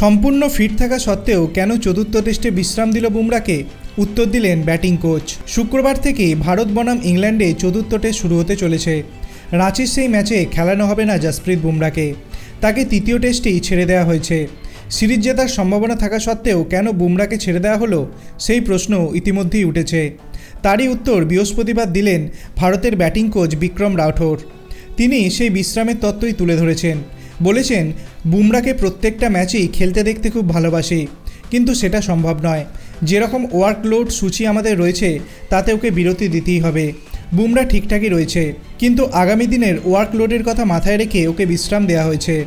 সম্পূর্ণ ফিট থাকা সত্ত্বেও কেন চতুর্থ টেস্টে বিশ্রাম দিল বুমরাকে উত্তর দিলেন ব্যাটিং কোচ। শুক্রবার থেকে ভারত বনাম ইংল্যান্ডে চতুর্থ টেস্ট শুরু হতে চলেছে। রাঁচির সেই ম্যাচে খেলানো হবে না জাসপ্রীত বুমরাকে তাকে তৃতীয় টেস্টেই ছেড়ে দেওয়া হয়েছে। সিরিজ জেতার সম্ভাবনা থাকা সত্ত্বেও কেন বুমরাকে ছেড়ে দেওয়া হলো? সেই প্রশ্ন ইতিমধ্যেই উঠেছে। তারই উত্তর বৃহস্পতিবার দিলেন ভারতের ব্যাটিং কোচ বিক্রম রাঠোর তিনি সেই বিশ্রামের তত্ত্বই তুলে ধরেছেন। বলেছেন বুমরাকে প্রত্যেকটা ম্যাচেই খেলতে দেখতে খুব ভালোবাসি। কিন্তু সেটা সম্ভব নয়। যেরকম ওয়ার্কলোড সূচি আমাদের রয়েছে তাতে ওকে বিরতি দিতেই হবে। বুমরা ঠিকঠাকই রয়েছে। কিন্তু আগামী দিনের ওয়ার্কলোডের কথা মাথায় রেখে ওকে বিশ্রাম দেওয়া হয়েছে।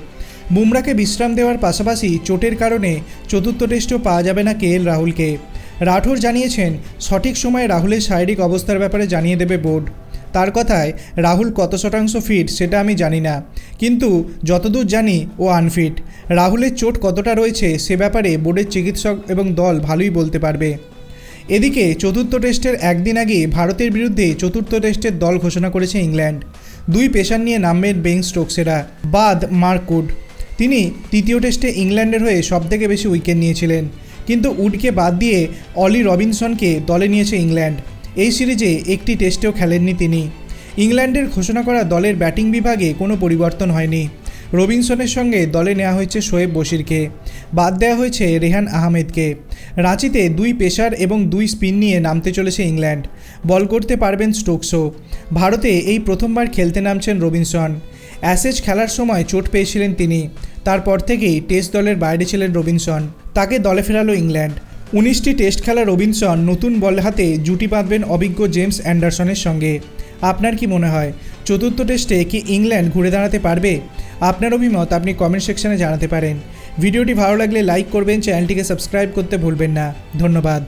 বুমরাকে বিশ্রাম দেওয়ার পাশাপাশি চোটের কারণে চতুর্থ টেস্টও পাওয়া যাবে না কে এল রাহুলকে। রাঠোর জানিয়েছেন, সঠিক সময়ে রাহুলের শারীরিক অবস্থার ব্যাপারে জানিয়ে দেবে বোর্ড। তার কথায় রাহুল কত শতাংশ ফিট সেটা আমি জানি না। কিন্তু যতদূর জানি, ও আনফিট রাহুলের চোট কতটা রয়েছে সে ব্যাপারে বোর্ডের চিকিৎসক এবং দল ভালোই বলতে পারবে। এদিকে চতুর্থ টেস্টের একদিন আগে ভারতের বিরুদ্ধে চতুর্থ টেস্টের দল ঘোষণা করেছে ইংল্যান্ড। দুই পেশার নিয়ে নামবেন বেং স্টোকসেরা, বাদ মার্কুড তিনি তৃতীয় টেস্টে ইংল্যান্ডের হয়ে সবথেকে বেশি উইকেট নিয়েছিলেন। কিন্তু উডকে বাদ দিয়ে অলি রবিনসনকে দলে নিয়েছে ইংল্যান্ড। এই সিরিজে একটি টেস্টেও খেলেননি তিনি। ইংল্যান্ডের ঘোষণা করা দলের ব্যাটিং বিভাগে কোনো পরিবর্তন হয়নি। রবিনসনের সঙ্গে দলে নেওয়া হয়েছে শোয়েব বশিরকে। বাদ দেওয়া হয়েছে রেহান আহমেদকে। রাঁচিতে দুই পেসার এবং দুই স্পিন নিয়ে নামতে চলেছে ইংল্যান্ড। বল করতে পারবেন স্টোকসও। ভারতে এই প্রথমবার খেলতে নামছেন রবিনসন। অ্যাসেজ খেলার সময় চোট পেয়েছিলেন তিনি। তারপর থেকেই টেস্ট দলের বাইরে ছিলেন রবিনসন। তাকে দলে ফেরালো ইংল্যান্ড। উনিশটি টেস্ট খেলা রবিনসন নতুন বল হাতে জুটি বাঁধবেন অভিজ্ঞ জেমস অ্যান্ডারসনের সঙ্গে। আপনার কি মনে হয়, চতুর্থ টেস্টে কি ইংল্যান্ড ঘুরে দাঁড়াতে পারবে? আপনার অভিমত আপনি কমেন্ট সেকশনে জানাতে পারেন। ভিডিওটি ভালো লাগলে লাইক করবেন চ্যানেলটিকে সাবস্ক্রাইব করতে ভুলবেন না। ধন্যবাদ।